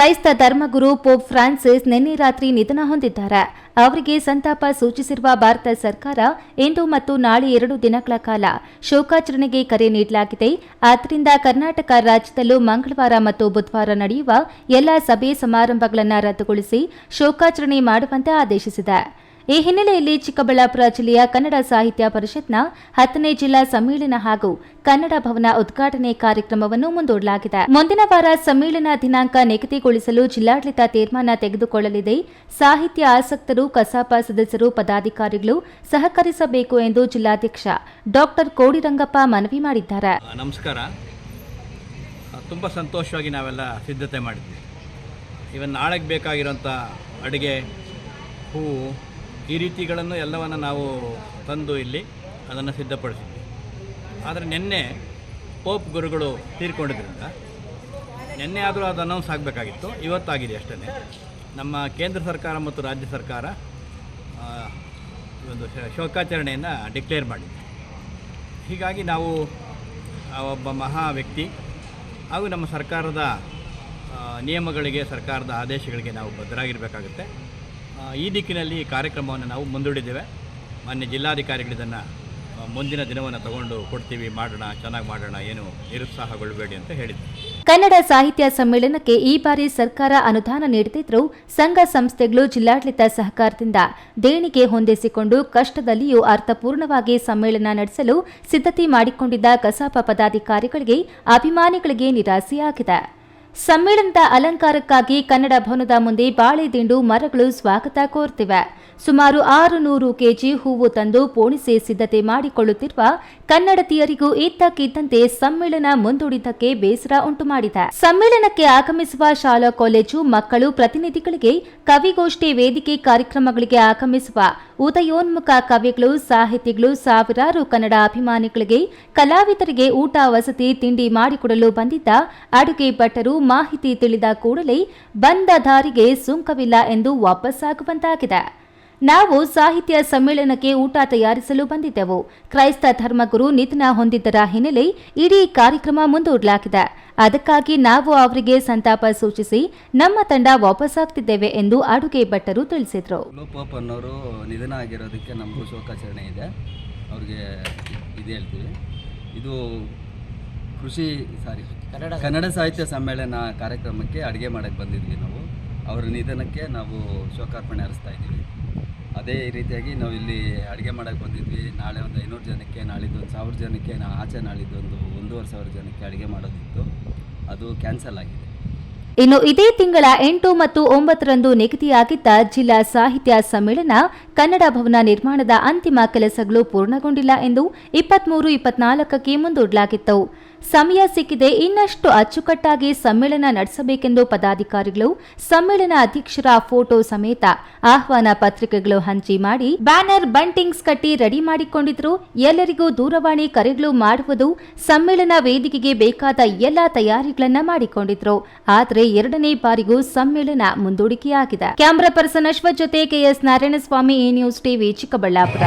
ಕ್ರೈಸ್ತ ಧರ್ಮಗುರು pop Francis ನಿನ್ನೆ ರಾತ್ರಿ ನಿಧನ ಹೊಂದಿದ್ದಾರೆ. ಅವರಿಗೆ ಸಂತಾಪ ಸೂಚಿಸಿರುವ ಭಾರತ ಸರ್ಕಾರ ಇಂದು ಮತ್ತು ನಾಳೆ ಎರಡು ದಿನಗಳ ಕಾಲ ಶೋಕಾಚರಣೆಗೆ ಕರೆ ನೀಡಲಾಗಿದೆ. ಆದ್ದರಿಂದ ಕರ್ನಾಟಕ ರಾಜ್ಯದಲ್ಲೂ ಮಂಗಳವಾರ ಮತ್ತು ಬುಧವಾರ ನಡೆಯುವ ಎಲ್ಲ ಸಭೆ ಸಮಾರಂಭಗಳನ್ನು ರದ್ದುಗೊಳಿಸಿ ಶೋಕಾಚರಣೆ ಮಾಡುವಂತೆ ಆದೇಶಿಸಿದೆ. ಈ ಹಿನ್ನೆಲೆಯಲ್ಲಿ ಚಿಕ್ಕಬಳ್ಳಾಪುರ ಜಿಲ್ಲೆಯ ಕನ್ನಡ ಸಾಹಿತ್ಯ ಪರಿಷತ್ನ ಹತ್ತನೇ ಜಿಲ್ಲಾ ಸಮ್ಮೇಳನ ಹಾಗೂ ಕನ್ನಡ ಭವನ ಉದ್ಘಾಟನೆ ಕಾರ್ಯಕ್ರಮವನ್ನು ಮುಂದೂಡಲಾಗಿದೆ. ಮುಂದಿನ ವಾರ ಸಮ್ಮೇಳನ ದಿನಾಂಕ ನಿಗದಿಗೊಳಿಸಲು ಜಿಲ್ಲಾಡಳಿತ ತೀರ್ಮಾನ ತೆಗೆದುಕೊಳ್ಳಲಿದೆ. ಸಾಹಿತ್ಯ ಆಸಕ್ತರು, ಕಸಾಪ ಸದಸ್ಯರು, ಪದಾಧಿಕಾರಿಗಳು ಸಹಕರಿಸಬೇಕು ಎಂದು ಜಿಲ್ಲಾಧ್ಯಕ್ಷ ಡಾಕ್ಟರ್ ಕೋಡಿರಂಗಪ್ಪ ಮನವಿ ಮಾಡಿದ್ದಾರೆ. ನಮಸ್ಕಾರ. ತುಂಬಾ ಸಂತೋಷವಾಗಿ ನಾವೆಲ್ಲ ಸಿದ್ಧತೆ ಮಾಡಿದ್ವಿ. ಇವನ್ ನಾಳೆಗೆ ಅಡುಗೆ, ಹೂವು ಈ ರೀತಿಗಳನ್ನು ಎಲ್ಲವನ್ನು ನಾವು ತಂದು ಇಲ್ಲಿ ಅದನ್ನು ಸಿದ್ಧಪಡಿಸಿದ್ವಿ. ಆದರೆ ನಿನ್ನೆ ಪೋಪ್ ಗುರುಗಳು ತೀರ್ಕೊಂಡಿದ್ದರಿಂದ ನಿನ್ನೆ ಆದರೂ ಅದು ಅನೌನ್ಸ್ ಆಗಬೇಕಾಗಿತ್ತು. ಇವತ್ತಾಗಿದೆ ಅಷ್ಟೇ ನಮ್ಮ ಕೇಂದ್ರ ಸರ್ಕಾರ ಮತ್ತು ರಾಜ್ಯ ಸರ್ಕಾರ ಒಂದು ಶೋಕಾಚರಣೆಯನ್ನು ಡಿಕ್ಲೇರ್ ಮಾಡಿದೆ. ಹೀಗಾಗಿ ನಾವು ಒಬ್ಬ ಮಹಾ ವ್ಯಕ್ತಿ ಹಾಗೂ ನಮ್ಮ ಸರ್ಕಾರದ ನಿಯಮಗಳಿಗೆ ಸರ್ಕಾರದ ಆದೇಶಗಳಿಗೆ ನಾವು ಬದ್ಧರಾಗಿರಬೇಕಾಗುತ್ತೆ. ಆ, ಈ ದಿಕ್ಕಿನಲ್ಲಿ ಈ ಕಾರ್ಯಕ್ರಮವನ್ನು ನಾವು ಮುಂದೂಡಿದ್ದೇವೆ. ಮಾನ್ಯ ಜಿಲ್ಲಾಧಿಕಾರಿಗಳಿದನ್ನು ಮುಂದಿನ ದಿನವನ್ನು ತಗೊಂಡು ಕೊಡ್ತೀವಿ, ಮಾಡೋಣ, ಚೆನ್ನಾಗಿ ಮಾಡೋಣ, ಏನು ನಿರುತ್ಸಾಹಗೊಳ್ಳಬೇಡಿ ಅಂತ ಹೇಳಿದ್ದೆ ಕನ್ನಡ ಸಾಹಿತ್ಯ ಸಮ್ಮೇಳನಕ್ಕೆ ಈ ಬಾರಿ ಸರ್ಕಾರ ಅನುದಾನ ನೀಡುತ್ತಿದ್ದರೂ ಸಂಘ ಸಂಸ್ಥೆಗಳು ಜಿಲ್ಲಾಡಳಿತ ಸಹಕಾರದಿಂದ. ದೇಣಿಗೆ ಹೊಂದಿಸಿಕೊಂಡು ಕಷ್ಟದಲ್ಲಿಯೂ ಅರ್ಥಪೂರ್ಣವಾಗಿ ಸಮ್ಮೇಳನ ನಡೆಸಲು ಸಿದ್ಧತೆ ಮಾಡಿಕೊಂಡಿದ್ದ ಕಸಾಪ ಪದಾಧಿಕಾರಿಗಳಿಗೆ ಅಭಿಮಾನಿಗಳಿಗೆ ನಿರಾಸೆಯಾಗಿದೆ. ಸಮ್ಮೇಳನದ ಅಲಂಕಾರಕ್ಕಾಗಿ ಕನ್ನಡ ಭವನದ ಮುಂದೆ ಬಾಳೆ ದಿಂಡು ಮರಗಳು ಸ್ವಾಗತ ಕೋರ್ತಿವೆ. ಸುಮಾರು ಆರು ನೂರು ಕೆಜಿ ಹೂವು ತಂದು ಪೋಣಿಸಿ ಸಿದ್ಧತೆ ಮಾಡಿಕೊಳ್ಳುತ್ತಿರುವ ಕನ್ನಡತಿಯರಿಗೂ ಇದ್ದಕ್ಕಿದ್ದಂತೆ ಸಮ್ಮೇಳನ ಮುಂದೂಡಿದ್ದಕ್ಕೆ ಬೇಸರ ಉಂಟು ಮಾಡಿದೆ. ಸಮ್ಮೇಳನಕ್ಕೆ ಆಗಮಿಸುವ ಶಾಲಾ, ಕಾಲೇಜು ಮಕ್ಕಳು ಪ್ರತಿನಿಧಿಗಳಿಗೆ ಕವಿಗೋಷ್ಠಿ ವೇದಿಕೆ ಕಾರ್ಯಕ್ರಮಗಳಿಗೆ ಆಗಮಿಸುವ ಉದಯೋನ್ಮುಖ ಕವಿಗಳು, ಸಾಹಿತಿಗಳು, ಸಾವಿರಾರು ಕನ್ನಡ ಅಭಿಮಾನಿಗಳಿಗೆ ಕಲಾವಿದರಿಗೆ ಊಟ, ವಸತಿ, ತಿಂಡಿ ಮಾಡಿಕೊಡಲು ಬಂದಿದ್ದ ಅಡುಗೆ ಭಟ್ಟರು ಮಾಹಿತಿ ತಿಳಿದ ಕೂಡಲೇ ಬಂದ ದಾರಿಗೆ ಸುಂಕವಿಲ್ಲ ಎಂದು ವಾಪಸ್ಸಾಗುವಂತಾಗಿದೆ. ನಾವು ಸಾಹಿತ್ಯ ಸಮ್ಮೇಳನಕ್ಕೆ ಊಟ ತಯಾರಿಸಲು ಬಂದಿದ್ದೆವು. ಕ್ರೈಸ್ತ ಧರ್ಮಗುರು ನಿಧನ ಹೊಂದಿದ್ದರ ಹಿನ್ನೆಲೆ ಇಡೀ ಕಾರ್ಯಕ್ರಮ ಮುಂದೂಡಲಾಗಿದೆ. ಅದಕ್ಕಾಗಿ ನಾವು ಅವರಿಗೆ ಸಂತಾಪ ಸೂಚಿಸಿ ನಮ್ಮ ತಂಡ ವಾಪಸ್ಸಾಗ್ತಿದ್ದೇವೆ ಎಂದು ಅಡುಗೆ ಭಟ್ಟರು ತಿಳಿಸಿದರು. ಅನ್ನೋರು ನಿಧನ ಆಗಿರೋದಕ್ಕೆ ನಮಗೂ ಶೋಕಾಚರಣೆ ಇದೆ. ಅವರಿಗೆ ಇದು ಇದು ಕೃಷಿ ಸಾರಿ. ಕನ್ನಡ ಸಾಹಿತ್ಯ ಸಮ್ಮೇಳನ ಕಾರ್ಯಕ್ರಮಕ್ಕೆ ಅಡುಗೆ ಮಾಡೋಕ್ಕೆ ಬಂದಿದ್ವಿ ನಾವು. ಅವರ ನಿಧನಕ್ಕೆ ನಾವು ಶೋಕಾರ್ಪಣೆ ಹರಿಸ್ತಾ ಇದ್ದೀವಿ. ಅದೇ ರೀತಿಯಾಗಿ ನಾವು ಇಲ್ಲಿ ಅಡುಗೆ ಮಾಡೋಕ್ಕೆ ಬಂದಿದ್ವಿ. ನಾಳೆ ಒಂದು ಐನೂರು ಜನಕ್ಕೆ ನಾಳಿದ್ದು ಒಂದು ಸಾವಿರ ಜನಕ್ಕೆ ನಾ ಆಚೆ ನಾಳಿದ್ದು ಒಂದು ಒಂದೂವರೆ ಸಾವಿರ ಜನಕ್ಕೆ ಅಡುಗೆ ಮಾಡೋದಿತ್ತು. ಅದು ಕ್ಯಾನ್ಸಲ್ ಆಗಿದೆ. ಇನ್ನು ಇದೇ ತಿಂಗಳ ಎಂಟು ಮತ್ತು ಒಂಬತ್ತರಂದು ನಿಗದಿಯಾಗಿದ್ದ ಜಿಲ್ಲಾ ಸಾಹಿತ್ಯ ಸಮ್ಮೇಳನ ಕನ್ನಡ ಭವನ ನಿರ್ಮಾಣದ ಅಂತಿಮ ಕೆಲಸಗಳು ಪೂರ್ಣಗೊಂಡಿಲ್ಲ ಎಂದು ಇಪ್ಪತ್ಮೂರು ಇಪ್ಪತ್ನಾಲ್ಕಕ್ಕೆ ಮುಂದೂಡಲಾಗಿತ್ತು. ಸಮಯ ಸಿಕ್ಕಿದೆ, ಇನ್ನಷ್ಟು ಅಚ್ಚುಕಟ್ಟಾಗಿ ಸಮ್ಮೇಳನ ನಡೆಸಬೇಕೆಂದು ಪದಾಧಿಕಾರಿಗಳು, ಸಮ್ಮೇಳನ ಅಧ್ಯಕ್ಷರ ಫೋಟೋ ಸಮೇತ ಆಹ್ವಾನ ಪತ್ರಿಕೆಗಳು ಹಂಚಿ ಮಾಡಿ, ಬ್ಯಾನರ್ ಬಂಟಿಂಗ್ಸ್ ಕಟ್ಟಿ ರೆಡಿ ಮಾಡಿಕೊಂಡಿದ್ರು. ಎಲ್ಲರಿಗೂ ದೂರವಾಣಿ ಕರೆಗಳು ಮಾಡುವುದು ಸಮ್ಮೇಳನ ವೇದಿಕೆಗೆ ಬೇಕಾದ ಎಲ್ಲಾ ತಯಾರಿಗಳನ್ನ ಮಾಡಿಕೊಂಡಿದ್ರು. ಆದರೆ ಎರಡನೇ ಬಾರಿಗೂ ಸಮ್ಮೇಳನ ಮುಂದೂಡಿಕೆಯಾಗಿದೆ. ಕ್ಯಾಮರಾ ಪರ್ಸನ್ ಅಶ್ವಥ್ ಜೊತೆ ಕೆಎಸ್ ನಾರಾಯಣಸ್ವಾಮಿ ಈ ನ್ಯೂಸ್ ಟಿವಿ, ಚಿಕ್ಕಬಳ್ಳಾಪುರ.